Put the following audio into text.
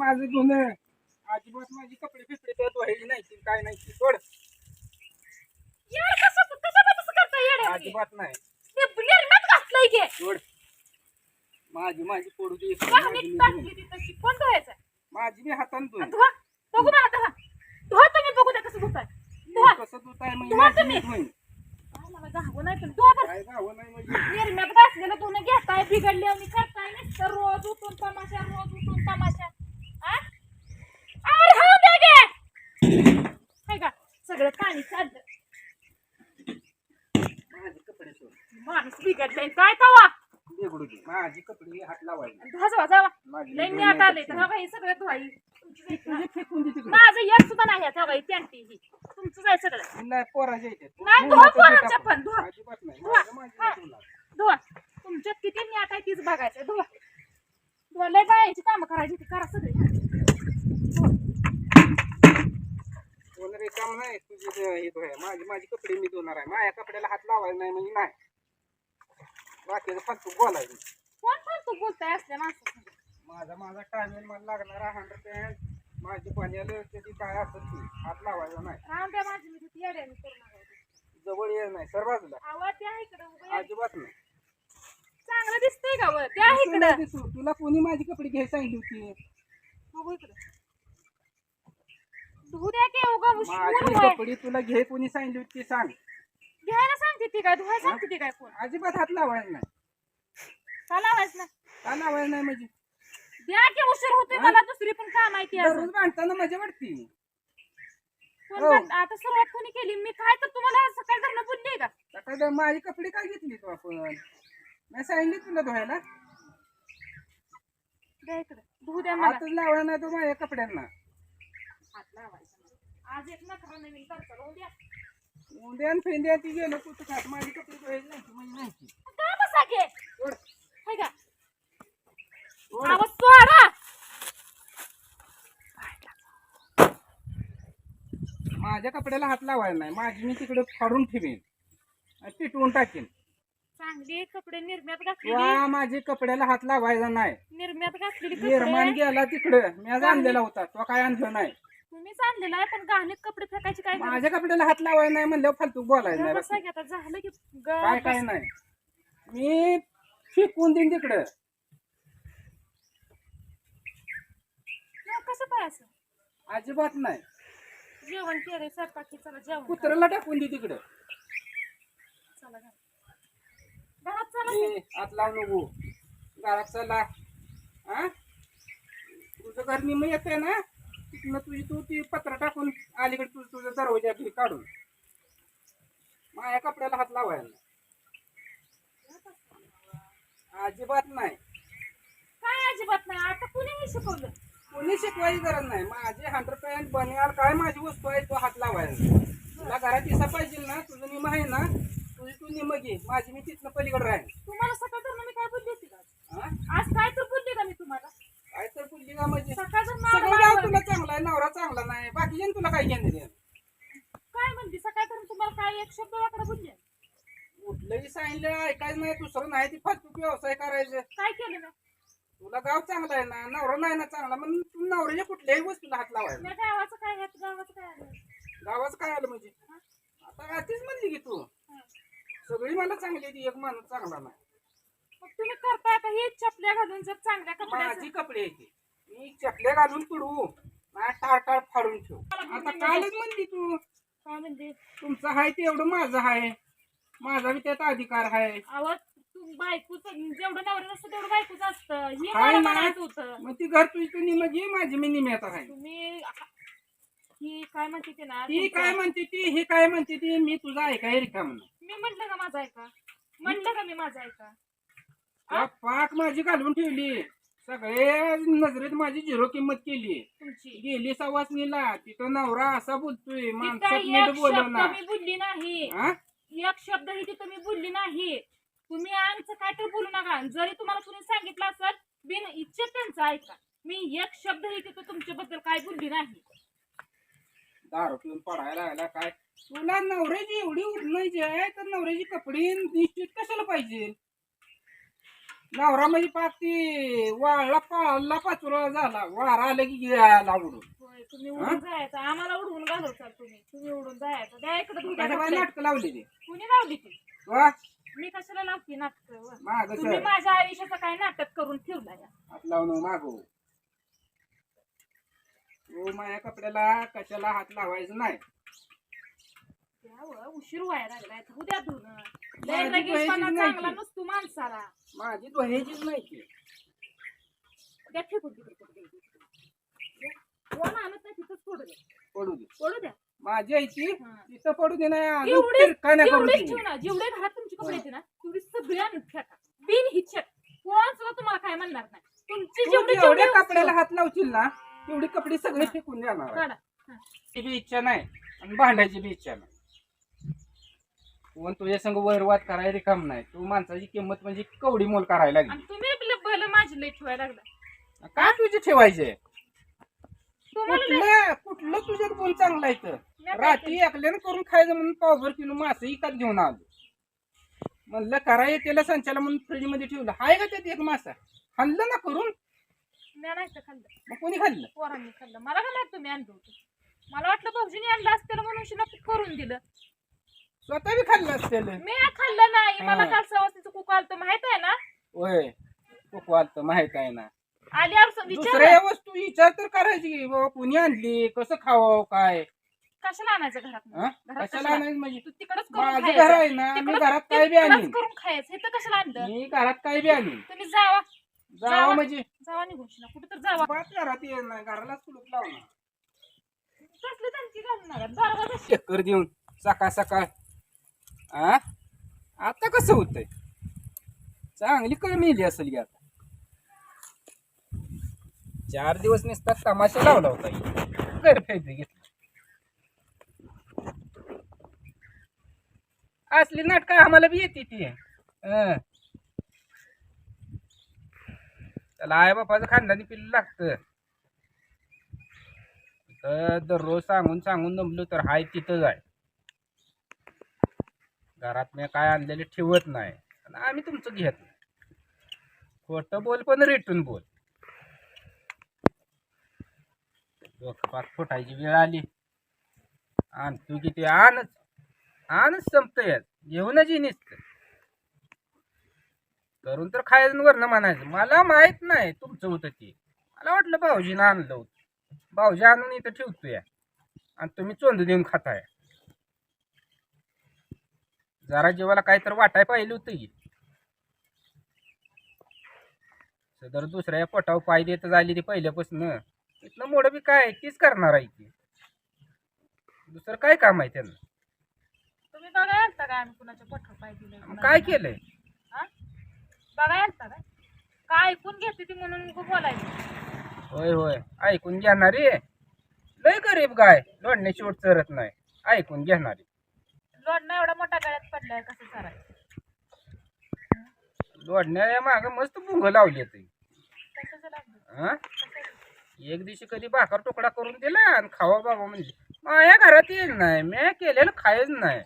माझं धुणं अजिबात माझी कपडे फिपडे त्यात व्हायची नाही ती काय नाही ती सोड. येड कसं कसं कसं करता येड आहे? अजिबात नाही. ते निर्मात घातलंय की. सोड. माझी माझी पडू दे माझी मी टाकली धुणं. ती तशी. कोण धुवायचं माझी मी हातान. धुवा. बघू मला धुवा धुवा तुम्ही बघू द्या कसं धुताय. धुवा. कसं धुताय धुवा तुम्ही. गावं नाही पण धुवा. काय गावं नाही म्हणजे. निर्म्यात घातलेलं धुणं घेताय बिघडले आणि करताय नुसतं रोज उठून तमाशा रोज उठून तमाशा आ? अरे हो दे गे हाय का सगळं पाणी चाललं माझे कपडे सोड माणूस बिघडलंय काय तवा बेगडू दे कपडे हात जावा मी आता आले तर हा बाई सगळं धुवाई फेकून दे तिकडे माझं एक सुद्धा नाही आता बाई ही तुमचं जाय सगळं नाही पोराचे येते नाही, धुवा पण, धुवा. अजिबात नाही माझं धुवा तुमच्यात किती न्याट तीच बघायचं धुवा धुवा लय बायाची कामं करायची ती करा सगळी धुवा. कोण रिकाम नाही तुझी हे माझी माझी कपडे मी धुणार आहे. माझ्या कपड्याला हात लावायला नाही म्हणजे नाही. बाकीचं फालतू बोलायचं. कोण फालतू बोलताय असल्या माणसाचं माझा माझा टायमेल मला लागणारा हंड्रेड पॅन्ट माझी पाण्याला त्याची काय असेल ती हात लावायचा नाही. राम द्या माझी मी तिथे जवळ ये नाही सर बाजूला. आवाज इकडं आहे. अजिबात नाही. चांगलं दिसतंय का वर त्या इकडं. तुला कोणी माझी कपडे घ्यायला सांगितली होती? बघू इकडं. धुऊ द्या की उगा माझी उशीर. कपडे तुला घे कोणी सांगितली होती ते सांग. घ्यायला सांगते ती काय? धुवायला सांगते ती काय कोण? अजिबात हात लावायला नाही. का लावायचं ना का लावायला नाही म्हणजे? द्या की उशीर होतोय मला दुसरी पण काम आहे ती अजून. दररोज बांधताना मजा वाटते. कोण हो. आता सुरुवात कोणी केली. मी काय तर तुम्हाला सकाळी धरणं बोलली का? सकाळी माझे कपडे काय घेतली तू आपण? मी सांगितले तुला धुवायला. द्या इकडं. धुऊ द्या मला. हातच लावायला नाही तो माझ्या कपड्यांना. हात लावायचा नाही. आज एक नखरा नवीन करता राहू द्या. उद्या आणि फेंद्या ती गेलो कुठं काय माझे कपडे धुवायचे नाही ती म्हणजे नाही ती. काय बसा घे सोड. हाय का? सोड. आवाज सोडा. माझ्या कपड्याला हात लावायला नाही माझी मी तिकडे फाडून ठेवीन आणि पिटवून टाकेन. चांगली कपडे निर्म्यात घातलेली. वा माझे कपड्याला हात लावायचा नाही. निर्म्यात घातलेली निर्माण गेला तिकडं. मी आज आणलेला होता तो काय आणलं नाही. तुम्हीच आणलेला आहे पण गाणीत कपडे फेकायची काय गरज? माझ्या कपड्याला हात लावायला नाही म्हणल्यावर फालतू बोलायला नाही बसा. की आता झालं की काय काय नाही मी फेकून देईन तिकडं. कसं काय असं अजिबात नाही जेवण केलंय स्वयंपाकी चला जेवण करा. कुत्र्याला टाकून दे तिकडं चला घरात. घरात चला की. ए, हात लावू नको घरात चला हा तुझं घर निम येते ना तिथनं तुझी तू ती पत्र टाकून अलीकडे तुझं तुझं दरवाजा घे काढून. माझ्या कपड्याला हात लावायला. अजिबात नाही. काय अजिबात नाही? आता कुणीही शिकवलं? कोणी शिकवायची गरज नाही. माझे हंड्रेड पॅन्ट बनियाल काय माझी वस्तू आहे? तो हात लावायला. तुला घरात दिसा पाहिजे ना तुझं निम आहे ना तुझी तू निम घे. माझी मी तिथनं पलीकडे राहील तुम्हाला सकाळ मी काय बोलली होती का? आज काय तर बोलली का मी तुम्हाला? काय तर बोलली का म्हणजे तुला चांगला आहे नवरा चांगला नाही बाकीच्या तुला काय घेणं देणं? काय म्हणते सकाळ तर तुम्हाला काय एक शब्द वाकडा बोलले? कुठलंही सांगितलं ऐकायचं नाही दुसरं नाही ती फालतूक व्यवसाय करायचं. काय केलं मी तुला गाव चांगला आहे ना नवरा नाही ना चांगला म्हणून तू नवऱ्याच्या कुठल्याही वस्तूला हात लावायला. गावाचं काय गावाचं काय आलं गावाचं काय आलं म्हणजे? आता आधीच म्हणली की तू. हं. सगळी मला चांगली आहे ती एक माणूस चांगला नाही. मग तुम्ही करता आता हे चपल्या घालून जर चांगल्या कपड्याचं माझी कपडे आहे ती. मी चपले घालून पिडू. नाही टाळ टाळ फाडून ठेव. आता कालच म्हणली तू. काय म्हणते? तुमचं आहे ते एवढं माझं आहे माझा बी त्यात अधिकार आहे आवाज तू बायकोच जेवढं नवरं नसतं तेवढं बायकोच असतं. हे काय मला नाही. म्हणायचं होतं. मग ती घर तुझी तू निम घे माझी मी निम्यात आहे तुम्ही ही काय म्हणते ते ना ती तुमचं- काय म्हणते ती ही काय म्हणते ती मी तुझा ऐकाय रिकाम मी म्हंटल का माझा ऐका? म्हंटल का मी माझा ऐका? पाक माझी घालून ठेवली. सगळे नजरेत माझी झिरो किंमत केली. तुमची. गेली सवासनीला तिथं नवरा असा बोलतोय तिथं माणसात एक नीट शब्द बोलवणार मी बोलली नाही. हा एक शब्द ही तिथं मी बोलली नाही. तुम्ही आमचं काय तर बोलू नका. जरी तुम्हाला कुणी सांगितलं असेल बिन इच्छित त्यांचं ऐका. मी एक शब्द ही तिथं तुमच्याबद्दल काय बोलली नाही. दारू पिऊन पडायला लागला काय? तुला नवऱ्याची एवढी उठणायची आहे तर नवऱ्याची कपडे निश्चित कशाला पाहिजे? नवरा म्हणजे पाक ती वाळला पाळला पाचुरा झाला. वारा आलं की गेला उडून होय तुम्ही उडून जायचं. आम्हाला उडवून तुम्ही. तुम्ही उडून जायचं. द्या इकडे काय. नाटकं लावली ते कुणी लावली ती? वा? मी कशाला लावते नाटक? माग तुम्ही सर माझ्या आयुष्याचं काय नाटक करून ठेवला या? हात लावून मागो. माझ्या कपड्याला कशाला हात लावायचं नाही. उशीर व्हायला लागलाय. उद्या धुन माझी लगेचपणा चांगला नसतो माणसाला. माझी ध्वनीचीच द्या फेकून कोण आणत नाही तिथंच पडू द्या पडू दे. द्या. माझी आईची हा. तिथं पडू दे नाही ना. जेवढे घरात तुमची कपडे येते ना तेवढी सगळी आणून फेका बिन हिचक कोण सुद्धा तुम्हाला काय म्हणणार नाही. तुमची तू जेवढी जेवढ्या जेवढी कपड्याला हात लावशील ना तेवढी कपडे सगळे फेकून जाणार आहे. काढा. हा. ती बी इच्छा नाही. आणि भांडायची बी इच्छा नाही. कोण तुझ्या संग वैरवाद करायला काम नाही. तू माणसाची किंमत म्हणजे कवडी मोल करायला आणि लागली तुम्ही आपलं भलं माझी लई ठेवायला लागला. काय तुझे ठेवायचे? तुम्हाला लई- कुठलं कुठलं तुझ्यात गुण चांगला आहे तर? रात्री एकल्यानं करून खायचं म्हणून पावभर किलो मासे इकत घेऊन आलो. म्हणलं कराय त्याला संचाला म्हणून फ्रीजमध्ये ठेवलं. हाय का त्यात एक मासा? खाल्लं ना करून? मी नाही तर खाल्लं. मग कोणी खाल्लं? पोरांनी खाल्लं. मला काय माहीत तुम्ही आणलं होतं मला वाटलं भाऊजीने आणलं असतं म्हणून शिना करून दिलं. स्वतः बी खाल्लं असतेल. मी खाल्लं नाही. मला. काल सवासीचं कुक आलतं माहीत आहे ना? होय. कोकवाल तर माहीत आहे ना. आल्यावर विचार दुसऱ्या वस्तू विचार तर करायची. की बाबा कुणी आणली? कसं खावं काय? कशाला आणायचं घरात? हा? घरात कशाला कशाला? आणायचं म्हणजे? तू तिकडच करून माझं खायचं. घर आहे ना मी तिकडंच- घरात काय बी तिकडंच आणीन. करून खायचं. हे तर कशाला आणलं? मी घरात काय बी आणीन. तुम्ही जावा. जावं जावा. म्हणजे? जावा निघून कुठे तर जावा. बात घरात ये ना घराला कुलूप लावणार. कसलं त्यांची घालणार. दरवाजा चक्कर देऊन सकाळ सकाळ आ? आता कसं होतंय? चांगली कमी असेल की आता. चार दिवस नुसता तमाशा लावला होता गैरफायदे घेतला. असली नाटकं आम्हाला बी येते ती. त्याला आई बापाचं खानदानी पिल्लू लागतं. दररोज सांगून सांगून दमलो तर हाय तिथंच आहे घरात मी काय आणलेले ठेवत नाही. आणि आम्ही तुमचं घेत नाही. खोटं बोल पण रिटून बोल. डोकं पाक फुटायची वेळ आली. आण तू किती आणच. आणच संपतंय घेऊनच निसत. करून तर खायचं वरनं म्हणायचं. मला माहीत नाही तुमचं होतं ते. मला वाटलं भाऊजीनं आणलं होतं. भाऊजी आणून इथं ठेवतोय. आणि तुम्ही चोंद देऊन खाताय. जरा जेवाला काय तर वाटाय पाहिलं होतं सदर दुसऱ्या पोटावर पाय देत झाली ती पहिल्यापासून. इथलं मोडं बी काय तीच करणार आहे की. दुसरं काय काम आहे त्यांना तुम्ही बघा काय आम्ही कुणाच्या पठ्ठा पाय दिले मग काय केलंय? हा? बघा आलता काय. काय ऐकून घेते ती म्हणून बोलायचं. होय होय. ऐकून घेणारी लय गरीब गाय. लोडण्याची ओट चरत नाही. ऐकून घेणारी लोडणं पडलाय कसं चालायचं लोडण्या माग मस्त भुंग लावली ते एक दिवशी कधी भाकर तुकडा करून दिला आणि खावा बाबा म्हणजे. माझ्या घरात येईल नाही मी केलेलं खायच नाही.